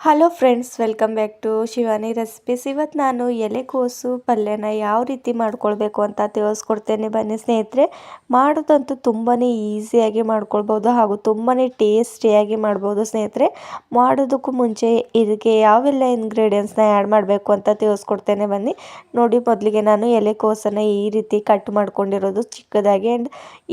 Hello friends welcome back to Shivani recipes ಇವತ್ತು ನಾನು ಎಲೆಕೋಸು ಪಲ್ಯನ ಯಾವ ರೀತಿ ಮಾಡ್ಕೊಳ್ಬೇಕು ಅಂತ ತಿಳಿಸ್ಕೊಡ್ತೇನೆ ಬನ್ನಿ ಸ್ನೇಹಿತರೆ. ಮಾಡೋದಂತೂ ತುಂಬಾ ಈಸಿಯಾಗಿ ಮಾಡ್ಕೊಳ್ಬೋದು ಹಾಗೂ ತುಂಬಾ ಟೇಸ್ಟಿಯಾಗಿ ಮಾಡ್ಬೋದು ಸ್ನೇಹಿತರೆ. ಮಾಡೋದಕ್ಕೂ ಮುಂಚೆ ಇದಕ್ಕೆ ಯಾವೆಲ್ಲ ಇಂಗ್ರೀಡಿಯೆಂಟ್ಸ್ನ ಆ್ಯಡ್ ಮಾಡಬೇಕು ಅಂತ ತಿಳಿಸ್ಕೊಡ್ತೇನೆ ಬನ್ನಿ. ನೋಡಿ ಮೊದಲಿಗೆ ನಾನು ಎಲೆಕೋಸನ್ನು ಈ ರೀತಿ ಕಟ್ ಮಾಡ್ಕೊಂಡಿರೋದು ಚಿಕ್ಕದಾಗಿ ಆ್ಯಂಡ್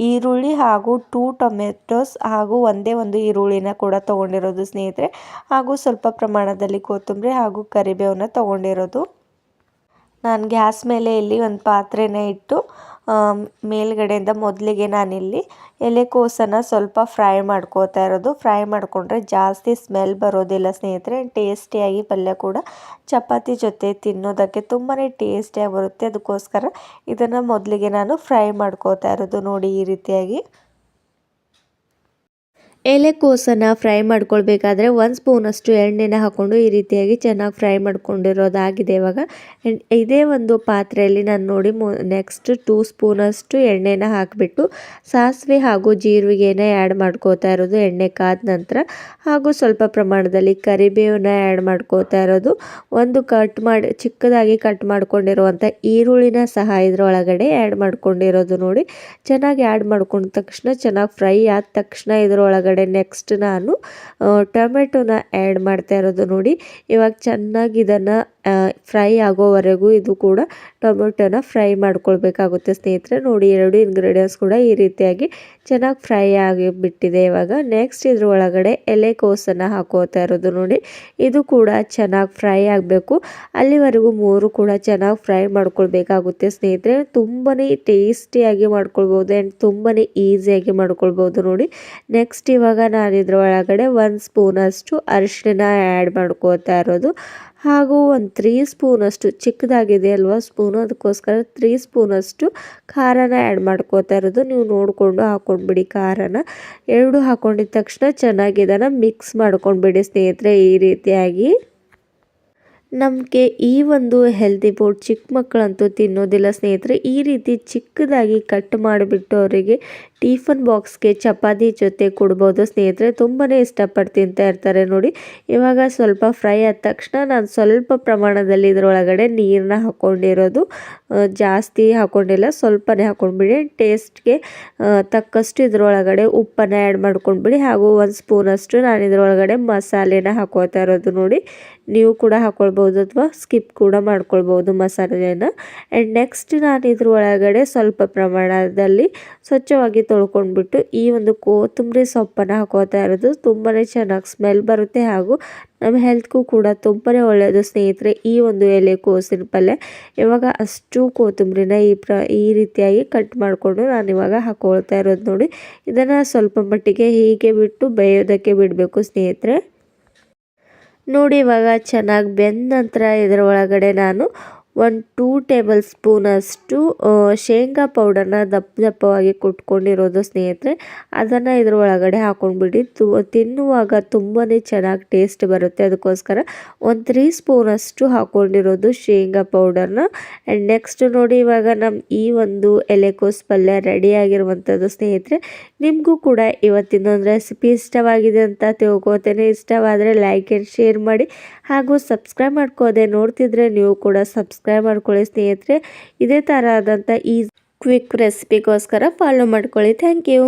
ಈರುಳ್ಳಿ ಹಾಗೂ ಟೂ ಟೊಮೆಟೊಸ್ ಹಾಗೂ ಒಂದೇ ಒಂದು ಈರುಳ್ಳಿನ ಕೂಡ ತೊಗೊಂಡಿರೋದು ಸ್ನೇಹಿತರೆ. ಹಾಗೂ ಸ್ವಲ್ಪ ಪ್ರಮಾಣದಲ್ಲಿ ಕೊತ್ತಂಬರಿ ಹಾಗೂ ಕರಿಬೇವನ್ನ ತೊಗೊಂಡಿರೋದು. ನಾನು ಗ್ಯಾಸ್ ಮೇಲೆ ಇಲ್ಲಿ ಒಂದು ಪಾತ್ರೆನ ಇಟ್ಟು ಮೇಲ್ಗಡೆಯಿಂದ ಮೊದಲಿಗೆ ನಾನಿಲ್ಲಿ ಎಲೆಕೋಸನ್ನು ಸ್ವಲ್ಪ ಫ್ರೈ ಮಾಡ್ಕೋತಾ ಇರೋದು. ಫ್ರೈ ಮಾಡಿಕೊಂಡ್ರೆ ಜಾಸ್ತಿ ಸ್ಮೆಲ್ ಬರೋದಿಲ್ಲ ಸ್ನೇಹಿತರೆ. ಟೇಸ್ಟಿಯಾಗಿ ಪಲ್ಯ ಕೂಡ ಚಪಾತಿ ಜೊತೆ ತಿನ್ನೋದಕ್ಕೆ ತುಂಬಾ ಟೇಸ್ಟಿಯಾಗಿ ಬರುತ್ತೆ. ಅದಕ್ಕೋಸ್ಕರ ಇದನ್ನು ಮೊದಲಿಗೆ ನಾನು ಫ್ರೈ ಮಾಡ್ಕೋತಾ ಇರೋದು ನೋಡಿ ಈ ರೀತಿಯಾಗಿ. ಎಲೆಕೋಸನ್ನು ಫ್ರೈ ಮಾಡ್ಕೊಳ್ಬೇಕಾದ್ರೆ ಒಂದು ಸ್ಪೂನಷ್ಟು ಎಣ್ಣೆನ ಹಾಕ್ಕೊಂಡು ಈ ರೀತಿಯಾಗಿ ಚೆನ್ನಾಗಿ ಫ್ರೈ ಮಾಡ್ಕೊಂಡಿರೋದಾಗಿದೆ ಇವಾಗ. ಇದೇ ಒಂದು ಪಾತ್ರೆಯಲ್ಲಿ ನಾನು ನೋಡಿ ನೆಕ್ಸ್ಟ್ ಟೂ ಸ್ಪೂನಷ್ಟು ಎಣ್ಣೆನ ಹಾಕಿಬಿಟ್ಟು ಸಾಸಿವೆ ಹಾಗೂ ಜೀರಿಗೆನ ಆ್ಯಡ್ ಮಾಡ್ಕೋತಾ ಇರೋದು ಎಣ್ಣೆ ಕಾದ ನಂತರ. ಹಾಗೂ ಸ್ವಲ್ಪ ಪ್ರಮಾಣದಲ್ಲಿ ಕರಿಬೇವನ್ನ ಆ್ಯಡ್ ಮಾಡ್ಕೋತಾ ಇರೋದು. ಒಂದು ಕಟ್ ಮಾಡಿ, ಚಿಕ್ಕದಾಗಿ ಕಟ್ ಮಾಡ್ಕೊಂಡಿರುವಂಥ ಈರುಳ್ಳಿನ ಸಹ ಇದರೊಳಗಡೆ ಆ್ಯಡ್ ಮಾಡ್ಕೊಂಡಿರೋದು ನೋಡಿ. ಚೆನ್ನಾಗಿ ಆ್ಯಡ್ ಮಾಡ್ಕೊಂಡ ತಕ್ಷಣ ಚೆನ್ನಾಗಿ ಫ್ರೈ ಆದ ತಕ್ಷಣ ಇದರೊಳಗಡೆ ನೆಕ್ಸ್ಟ್ ನಾನು ಟೊಮೆಟೊನ ಆ್ಯಡ್ ಮಾಡ್ತಾ ಇರೋದು ನೋಡಿ. ಇವಾಗ ಚೆನ್ನಾಗಿ ಇದನ್ನು ಫ್ರೈ ಆಗೋವರೆಗೂ ಇದು ಕೂಡ ಟೊಮೆಟೊನ ಫ್ರೈ ಮಾಡ್ಕೊಳ್ಬೇಕಾಗುತ್ತೆ. ಸ್ನೇಹಿತರೆ, ನೋಡಿ ಎರಡು ಇಂಗ್ರೀಡಿಯೆಂಟ್ಸ್ ಕೂಡ ಈ ರೀತಿಯಾಗಿ ಚೆನ್ನಾಗಿ ಫ್ರೈ ಆಗಿಬಿಟ್ಟಿದೆ ಇವಾಗ. ನೆಕ್ಸ್ಟ್ ಇದ್ರ ಒಳಗಡೆ ಎಲೆಕೋಸನ್ನು ಹಾಕೋತಾ ಇರೋದು ನೋಡಿ. ಇದು ಕೂಡ ಚೆನ್ನಾಗಿ ಫ್ರೈ ಆಗಬೇಕು. ಅಲ್ಲಿವರೆಗೂ ಮೂರು ಕೂಡ ಚೆನ್ನಾಗಿ ಫ್ರೈ ಮಾಡ್ಕೊಳ್ಬೇಕಾಗುತ್ತೆ ಸ್ನೇಹಿತರೆ. ತುಂಬಾ ಟೇಸ್ಟಿಯಾಗಿ ಮಾಡ್ಕೊಳ್ಬೋದು ಆ್ಯಂಡ್ ತುಂಬಾ ಈಸಿಯಾಗಿ ಮಾಡ್ಕೊಳ್ಬೋದು ನೋಡಿ. ನೆಕ್ಸ್ಟ್ ಇವಾಗ ನಾನು ಇದ್ರ ಒಳಗಡೆ ಒಂದು ಸ್ಪೂನಷ್ಟು ಅರಿಶಿನ ಆ್ಯಡ್ ಮಾಡ್ಕೋತಾ ಇರೋದು. ಹಾಗೂ ಒಂದು ತ್ರೀ ಸ್ಪೂನಷ್ಟು ಚಿಕ್ಕದಾಗಿದೆ ಅಲ್ವಾ ಸ್ಪೂನು ಅದಕ್ಕೋಸ್ಕರ ತ್ರೀ ಸ್ಪೂನಷ್ಟು ಖಾರನ ಆ್ಯಡ್ ಮಾಡ್ಕೋತಾ ಇರೋದು. ನೀವು ನೋಡಿಕೊಂಡು ಹಾಕ್ಕೊಂಡ್ಬಿಡಿ ಖಾರನ. ಎರಡು ಹಾಕ್ಕೊಂಡಿದ್ದ ತಕ್ಷಣ ಚೆನ್ನಾಗಿ ಇದನ್ನು ಮಿಕ್ಸ್ ಮಾಡ್ಕೊಂಡ್ಬಿಡಿ ಸ್ನೇಹಿತರೆ ಈ ರೀತಿಯಾಗಿ. ನಮಗೆ ಈ ಒಂದು ಹೆಲ್ದಿ ಫುಡ್ ಚಿಕ್ಕ ಮಕ್ಕಳಂತೂ ತಿನ್ನೋದಿಲ್ಲ ಸ್ನೇಹಿತರೆ, ಈ ರೀತಿ ಚಿಕ್ಕದಾಗಿ ಕಟ್ ಮಾಡಿಬಿಟ್ಟು ಅವರಿಗೆ ಟಿಫನ್ ಬಾಕ್ಸ್ಗೆ ಚಪಾತಿ ಜೊತೆ ಕೊಡ್ಬೋದು ಸ್ನೇಹಿತರೆ. ತುಂಬಾ ಇಷ್ಟಪಟ್ಟು ತಿಂತಾ ಇರ್ತಾರೆ ನೋಡಿ. ಇವಾಗ ಸ್ವಲ್ಪ ಫ್ರೈ ಆದ ತಕ್ಷಣ ನಾನು ಸ್ವಲ್ಪ ಪ್ರಮಾಣದಲ್ಲಿ ಇದರೊಳಗಡೆ ನೀರನ್ನ ಹಾಕ್ಕೊಂಡಿರೋದು ಜಾಸ್ತಿ ಹಾಕ್ಕೊಂಡಿಲ್ಲ ಸ್ವಲ್ಪನೇ ಹಾಕ್ಕೊಂಡ್ಬಿಡಿ ಟೇಸ್ಟ್ಗೆ ತಕ್ಕಷ್ಟು ಇದರೊಳಗಡೆ ಉಪ್ಪನ್ನು ಆ್ಯಡ್ ಮಾಡ್ಕೊಂಡ್ಬಿಡಿ. ಹಾಗೂ ಒಂದು ಸ್ಪೂನಷ್ಟು ನಾನು ಇದರೊಳಗಡೆ ಮಸಾಲೆನ ಹಾಕೋತಾ ಇರೋದು ನೋಡಿ. ನೀವು ಕೂಡ ಹಾಕ್ಕೊಳ್ಬೋದು ಅಥವಾ ಸ್ಕಿಪ್ ಕೂಡ ಮಾಡ್ಕೊಳ್ಬೋದು ಮಸಾಲೆಯನ್ನು ಆ್ಯಂಡ್ ನೆಕ್ಸ್ಟ್ ನಾನು ಇದ್ರ ಒಳಗಡೆ ಸ್ವಲ್ಪ ಪ್ರಮಾಣದಲ್ಲಿ ಸ್ವಚ್ಛವಾಗಿ ತೊಳ್ಕೊಂಡ್ಬಿಟ್ಟು ಈ ಒಂದು ಕೊತ್ತಂಬರಿ ಸೊಪ್ಪನ್ನು ಹಾಕೋತಾ ಇರೋದು ತುಂಬಾ ಚೆನ್ನಾಗಿ ಸ್ಮೆಲ್ ಬರುತ್ತೆ ಹಾಗೂ ನಮ್ಮ ಹೆಲ್ತ್ಗೂ ಕೂಡ ತುಂಬಾ ಒಳ್ಳೆಯದು ಸ್ನೇಹಿತರೆ ಈ ಒಂದು ಎಲೆ ಕೋಸಿನ ಪಲ್ಯ. ಇವಾಗ ಅಷ್ಟು ಕೊತ್ತಂಬರಿನ ಈ ಪ್ರ ಈ ರೀತಿಯಾಗಿ ಕಟ್ ಮಾಡಿಕೊಂಡು ನಾನು ಇವಾಗ ಹಾಕೊಳ್ತಾ ಇರೋದು ನೋಡಿ. ಇದನ್ನು ಸ್ವಲ್ಪ ಮಟ್ಟಿಗೆ ಹೀಗೆ ಬಿಟ್ಟು ಬೇಯೋದಕ್ಕೆ ಬಿಡಬೇಕು ಸ್ನೇಹಿತರೆ. ನೋಡಿ ಇವಾಗ ಚೆನ್ನಾಗಿ ಬೆಂದ ನಂತರ ಇದರ ಒಳಗಡೆ ನಾನು ಒಂದು ಟೂ ಟೇಬಲ್ ಸ್ಪೂನಷ್ಟು ಶೇಂಗಾ ಪೌಡರ್ನ ದಪ್ಪ ದಪ್ಪವಾಗಿ ಕುಟ್ಕೊಂಡಿರೋದು ಸ್ನೇಹಿತರೆ, ಅದನ್ನು ಇದ್ರ ಒಳಗಡೆ ಹಾಕೊಂಡ್ಬಿಡಿ. ತು, ತಿನ್ನುವಾಗ ತುಂಬಾ ಚೆನ್ನಾಗಿ ಟೇಸ್ಟ್ ಬರುತ್ತೆ. ಅದಕ್ಕೋಸ್ಕರ ಒಂದು ತ್ರೀ ಸ್ಪೂನಷ್ಟು ಹಾಕ್ಕೊಂಡಿರೋದು ಶೇಂಗಾ ಪೌಡರ್ನ. ಆ್ಯಂಡ್ ನೆಕ್ಸ್ಟ್ ನೋಡಿ ಇವಾಗ ನಮ್ಮ ಈ ಒಂದು ಎಲೆಕೋಸ್ ಪಲ್ಯ ರೆಡಿಯಾಗಿರುವಂಥದ್ದು ಸ್ನೇಹಿತರೆ, ನಿಮಗೂ ಕೂಡ ಇವತ್ತಿನೊಂದು ರೆಸಿಪಿ ಇಷ್ಟವಾಗಿದೆ ಅಂತ ತಿಳ್ಕೊತೇನೆ. ಇಷ್ಟವಾದರೆ ಲೈಕ್ ಆ್ಯಂಡ್ ಶೇರ್ ಮಾಡಿ. ಹಾಗೂ ಸಬ್ಸ್ಕ್ರೈಬ್ ಮಾಡ್ಕೋದೆ ನೋಡ್ತಿದ್ರೆ ನೀವು ಕೂಡ ಸಬ್ಸ್ಕ್ರೈಬ್ ಮಾಡ್ಕೊಳ್ಳಿ ಸ್ನೇಹಿತರೆ. ಇದೇ ಥರ ಆದಂಥ ಈ ಕ್ವಿಕ್ ರೆಸಿಪಿಗೋಸ್ಕರ ಫಾಲೋ ಮಾಡ್ಕೊಳ್ಳಿ. Thank you